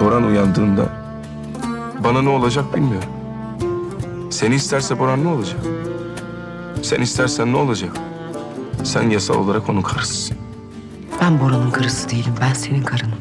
Boran uyandığında bana ne olacak bilmiyorum. Seni isterse Boran ne olacak? Sen istersen ne olacak? Sen yasal olarak onun karısısın. Ben Bora'nın karısı değilim. Ben senin karınım.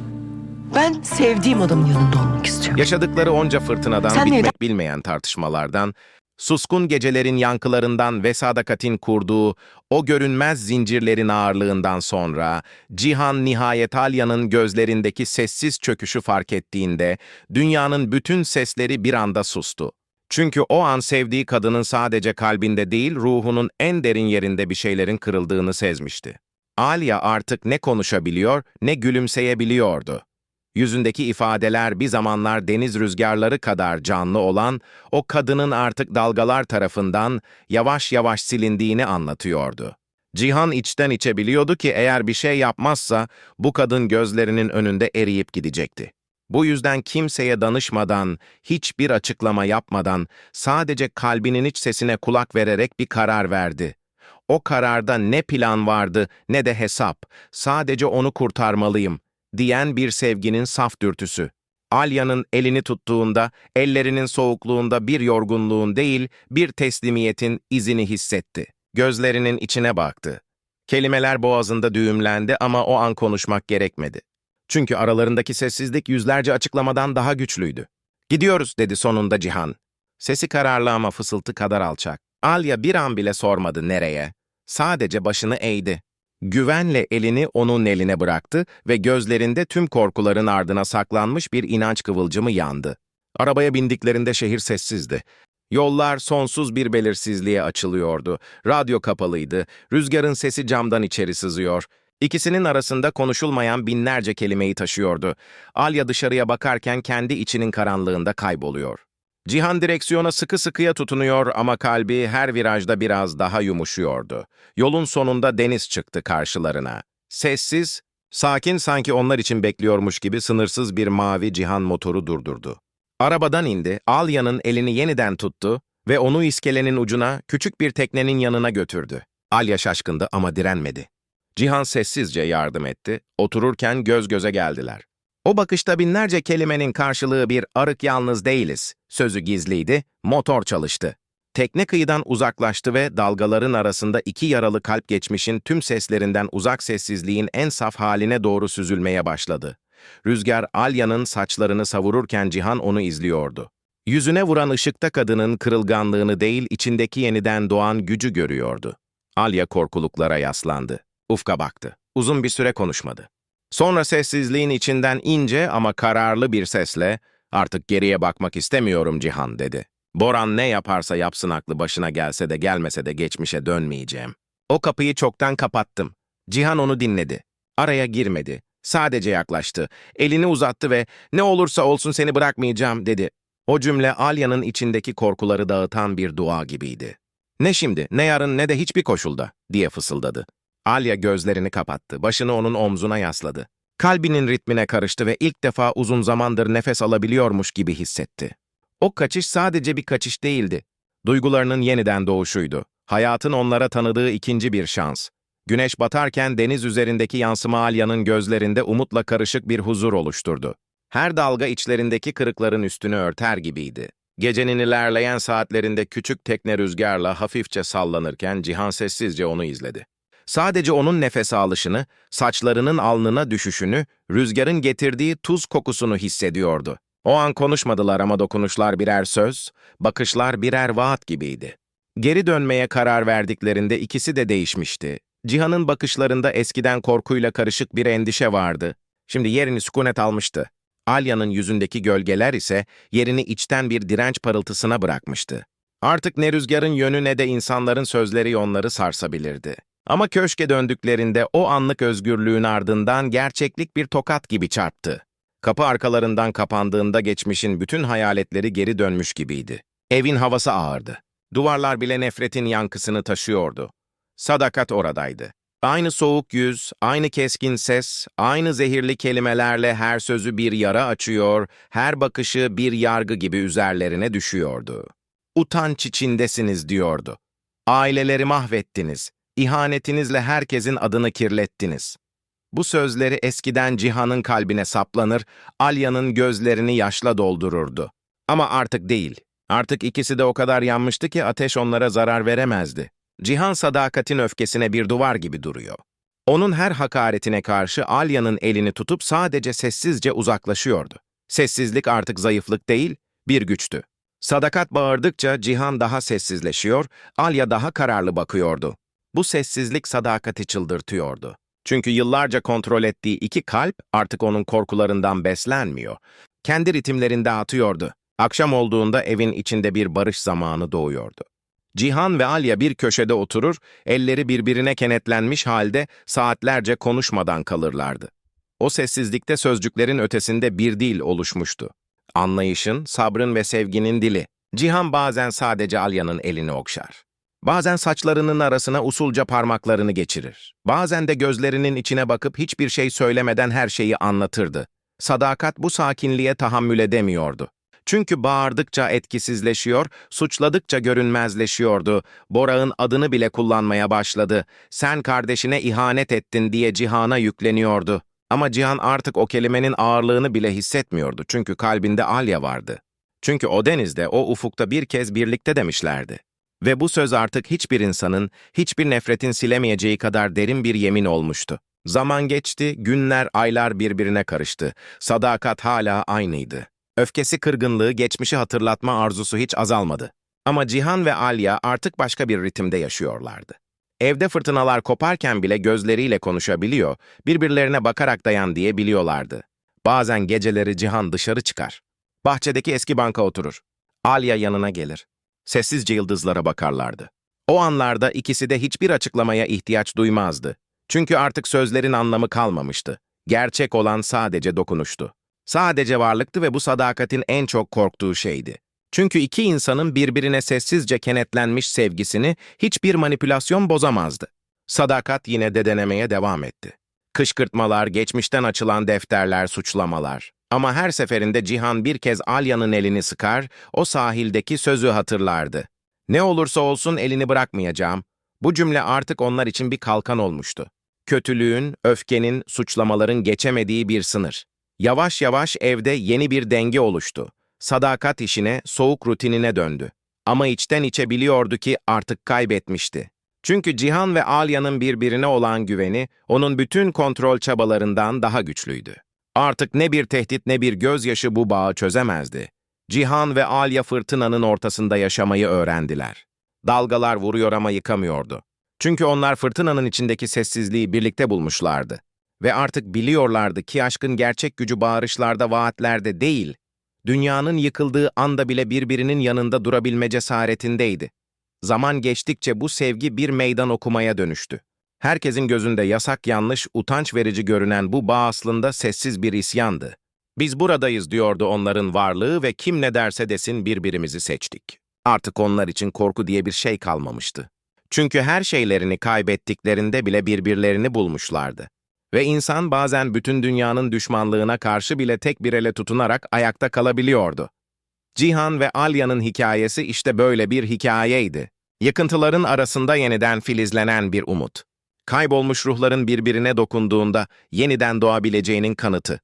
Ben sevdiğim adamın yanında olmak istiyorum. Yaşadıkları onca fırtınadan Sen bitmek neyden- bilmeyen tartışmalardan, suskun gecelerin yankılarından ve Sadakat'in kurduğu o görünmez zincirlerin ağırlığından sonra, Cihan nihayet Alya'nın gözlerindeki sessiz çöküşü fark ettiğinde, dünyanın bütün sesleri bir anda sustu. Çünkü o an sevdiği kadının sadece kalbinde değil, ruhunun en derin yerinde bir şeylerin kırıldığını sezmişti. Alya artık ne konuşabiliyor ne gülümseyebiliyordu. Yüzündeki ifadeler bir zamanlar deniz rüzgarları kadar canlı olan o kadının artık dalgalar tarafından yavaş yavaş silindiğini anlatıyordu. Cihan içten içe biliyordu ki eğer bir şey yapmazsa bu kadın gözlerinin önünde eriyip gidecekti. Bu yüzden kimseye danışmadan, hiçbir açıklama yapmadan sadece kalbinin iç sesine kulak vererek bir karar verdi. O kararda ne plan vardı ne de hesap, sadece onu kurtarmalıyım diyen bir sevginin saf dürtüsü. Alya'nın elini tuttuğunda, ellerinin soğukluğunda bir yorgunluğun değil, bir teslimiyetin izini hissetti. Gözlerinin içine baktı. Kelimeler boğazında düğümlendi ama o an konuşmak gerekmedi. Çünkü aralarındaki sessizlik yüzlerce açıklamadan daha güçlüydü. Gidiyoruz dedi sonunda Cihan. Sesi kararlı ama fısıltı kadar alçak. Alya bir an bile sormadı nereye. Sadece başını eğdi. Güvenle elini onun eline bıraktı ve gözlerinde tüm korkuların ardına saklanmış bir inanç kıvılcımı yandı. Arabaya bindiklerinde şehir sessizdi. Yollar sonsuz bir belirsizliğe açılıyordu. Radyo kapalıydı. Rüzgarın sesi camdan içeri sızıyor. İkisinin arasında konuşulmayan binlerce kelimeyi taşıyordu. Alya dışarıya bakarken kendi içinin karanlığında kayboluyor. Cihan direksiyona sıkı sıkıya tutunuyor ama kalbi her virajda biraz daha yumuşuyordu. Yolun sonunda deniz çıktı karşılarına. Sessiz, sakin sanki onlar için bekliyormuş gibi sınırsız bir mavi Cihan motoru durdurdu. Arabadan indi, Alya'nın elini yeniden tuttu ve onu iskelenin ucuna küçük bir teknenin yanına götürdü. Alya şaşkındı ama direnmedi. Cihan sessizce yardım etti, otururken göz göze geldiler. O bakışta binlerce kelimenin karşılığı bir arık yalnız değiliz. Sözü gizliydi, motor çalıştı. Tekne kıyıdan uzaklaştı ve dalgaların arasında iki yaralı kalp geçmişin tüm seslerinden uzak sessizliğin en saf haline doğru süzülmeye başladı. Rüzgar Alya'nın saçlarını savururken Cihan onu izliyordu. Yüzüne vuran ışıkta kadının kırılganlığını değil içindeki yeniden doğan gücü görüyordu. Alya korkuluklara yaslandı. Ufka baktı. Uzun bir süre konuşmadı. Sonra sessizliğin içinden ince ama kararlı bir sesle ''Artık geriye bakmak istemiyorum Cihan'' dedi. Boran ne yaparsa yapsın aklı başına gelse de gelmese de geçmişe dönmeyeceğim. O kapıyı çoktan kapattım. Cihan onu dinledi. Araya girmedi. Sadece yaklaştı. Elini uzattı ve ''Ne olursa olsun seni bırakmayacağım'' dedi. O cümle Alya'nın içindeki korkuları dağıtan bir dua gibiydi. ''Ne şimdi, ne yarın ne de hiçbir koşulda'' diye fısıldadı. Alya gözlerini kapattı, başını onun omzuna yasladı. Kalbinin ritmine karıştı ve ilk defa uzun zamandır nefes alabiliyormuş gibi hissetti. O kaçış sadece bir kaçış değildi. Duygularının yeniden doğuşuydu. Hayatın onlara tanıdığı ikinci bir şans. Güneş batarken deniz üzerindeki yansıma Alya'nın gözlerinde umutla karışık bir huzur oluşturdu. Her dalga içlerindeki kırıkların üstünü örter gibiydi. Gecenin ilerleyen saatlerinde küçük tekne rüzgarla hafifçe sallanırken Cihan sessizce onu izledi. Sadece onun nefes alışını, saçlarının alnına düşüşünü, rüzgarın getirdiği tuz kokusunu hissediyordu. O an konuşmadılar ama dokunuşlar birer söz, bakışlar birer vaat gibiydi. Geri dönmeye karar verdiklerinde ikisi de değişmişti. Cihan'ın bakışlarında eskiden korkuyla karışık bir endişe vardı. Şimdi yerini sükunet almıştı. Alya'nın yüzündeki gölgeler ise yerini içten bir direnç parıltısına bırakmıştı. Artık ne rüzgarın yönü ne de insanların sözleri onları sarsabilirdi. Ama köşke döndüklerinde o anlık özgürlüğün ardından gerçeklik bir tokat gibi çarptı. Kapı arkalarından kapandığında geçmişin bütün hayaletleri geri dönmüş gibiydi. Evin havası ağırdı. Duvarlar bile nefretin yankısını taşıyordu. Sadakat oradaydı. Aynı soğuk yüz, aynı keskin ses, aynı zehirli kelimelerle her sözü bir yara açıyor, her bakışı bir yargı gibi üzerlerine düşüyordu. Utanç içindesiniz diyordu. Aileleri mahvettiniz, ihanetinizle herkesin adını kirlettiniz. Bu sözleri eskiden Cihan'ın kalbine saplanır, Alya'nın gözlerini yaşla doldururdu. Ama artık değil. Artık ikisi de o kadar yanmıştı ki ateş onlara zarar veremezdi. Cihan sadakatin öfkesine bir duvar gibi duruyor. Onun her hakaretine karşı Alya'nın elini tutup sadece sessizce uzaklaşıyordu. Sessizlik artık zayıflık değil, bir güçtü. Sadakat bağırdıkça Cihan daha sessizleşiyor, Alya daha kararlı bakıyordu. Bu sessizlik sadakati çıldırtıyordu. Çünkü yıllarca kontrol ettiği iki kalp artık onun korkularından beslenmiyor. Kendi ritimlerinde atıyordu. Akşam olduğunda evin içinde bir barış zamanı doğuyordu. Cihan ve Alya bir köşede oturur, elleri birbirine kenetlenmiş halde saatlerce konuşmadan kalırlardı. O sessizlikte sözcüklerin ötesinde bir dil oluşmuştu. Anlayışın, sabrın ve sevginin dili. Cihan bazen sadece Alya'nın elini okşar. Bazen saçlarının arasına usulca parmaklarını geçirir. Bazen de gözlerinin içine bakıp hiçbir şey söylemeden her şeyi anlatırdı. Sadakat bu sakinliğe tahammül edemiyordu. Çünkü bağırdıkça etkisizleşiyor, suçladıkça görünmezleşiyordu. Borak'ın adını bile kullanmaya başladı. Sen kardeşine ihanet ettin diye Cihan'a yükleniyordu. Ama Cihan artık o kelimenin ağırlığını bile hissetmiyordu çünkü kalbinde Alya vardı. Çünkü o denizde, o ufukta bir kez birlikte demişlerdi. Ve bu söz artık hiçbir insanın, hiçbir nefretin silemeyeceği kadar derin bir yemin olmuştu. Zaman geçti, günler, aylar birbirine karıştı. Sadakat hala aynıydı. Öfkesi, kırgınlığı, geçmişi hatırlatma arzusu hiç azalmadı. Ama Cihan ve Alya artık başka bir ritimde yaşıyorlardı. Evde fırtınalar koparken bile gözleriyle konuşabiliyor, birbirlerine bakarak dayan diye biliyorlardı. Bazen geceleri Cihan dışarı çıkar. Bahçedeki eski banka oturur. Alya yanına gelir. Sessizce yıldızlara bakarlardı. O anlarda ikisi de hiçbir açıklamaya ihtiyaç duymazdı. Çünkü artık sözlerin anlamı kalmamıştı. Gerçek olan sadece dokunuştu. Sadece varlıktı ve bu sadakatin en çok korktuğu şeydi. Çünkü iki insanın birbirine sessizce kenetlenmiş sevgisini hiçbir manipülasyon bozamazdı. Sadakat yine de denemeye devam etti. Kışkırtmalar, geçmişten açılan defterler, suçlamalar. Ama her seferinde Cihan bir kez Alya'nın elini sıkar, o sahildeki sözü hatırlardı. Ne olursa olsun elini bırakmayacağım. Bu cümle artık onlar için bir kalkan olmuştu. Kötülüğün, öfkenin, suçlamaların geçemediği bir sınır. Yavaş yavaş evde yeni bir denge oluştu. Sadakat işine, soğuk rutinine döndü. Ama içten içe biliyordu ki artık kaybetmişti. Çünkü Cihan ve Alya'nın birbirine olan güveni, onun bütün kontrol çabalarından daha güçlüydü. Artık ne bir tehdit ne bir gözyaşı bu bağı çözemezdi. Cihan ve Alya fırtınanın ortasında yaşamayı öğrendiler. Dalgalar vuruyor ama yıkamıyordu. Çünkü onlar fırtınanın içindeki sessizliği birlikte bulmuşlardı. Ve artık biliyorlardı ki aşkın gerçek gücü bağırışlarda, vaatlerde değil, dünyanın yıkıldığı anda bile birbirinin yanında durabilme cesaretindeydi. Zaman geçtikçe bu sevgi bir meydan okumaya dönüştü. Herkesin gözünde yasak yanlış, utanç verici görünen bu bağ aslında sessiz bir isyandı. Biz buradayız diyordu onların varlığı ve kim ne derse desin birbirimizi seçtik. Artık onlar için korku diye bir şey kalmamıştı. Çünkü her şeylerini kaybettiklerinde bile birbirlerini bulmuşlardı. Ve insan bazen bütün dünyanın düşmanlığına karşı bile tek bir ele tutunarak ayakta kalabiliyordu. Cihan ve Alya'nın hikayesi işte böyle bir hikayeydi. Yıkıntıların arasında yeniden filizlenen bir umut. Kaybolmuş ruhların birbirine dokunduğunda yeniden doğabileceğinin kanıtı.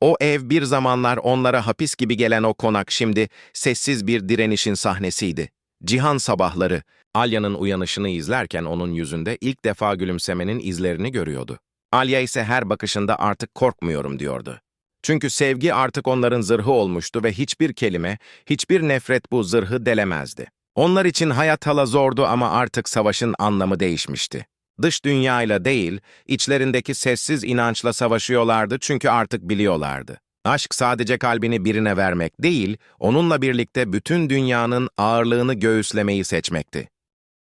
O ev bir zamanlar onlara hapis gibi gelen o konak şimdi sessiz bir direnişin sahnesiydi. Cihan sabahları, Alya'nın uyanışını izlerken onun yüzünde ilk defa gülümsemenin izlerini görüyordu. Alya ise her bakışında artık korkmuyorum diyordu. Çünkü sevgi artık onların zırhı olmuştu ve hiçbir kelime, hiçbir nefret bu zırhı delemezdi. Onlar için hayat hala zordu ama artık savaşın anlamı değişmişti. Dış dünyayla değil, içlerindeki sessiz inançla savaşıyorlardı çünkü artık biliyorlardı. Aşk sadece kalbini birine vermek değil, onunla birlikte bütün dünyanın ağırlığını göğüslemeyi seçmekti.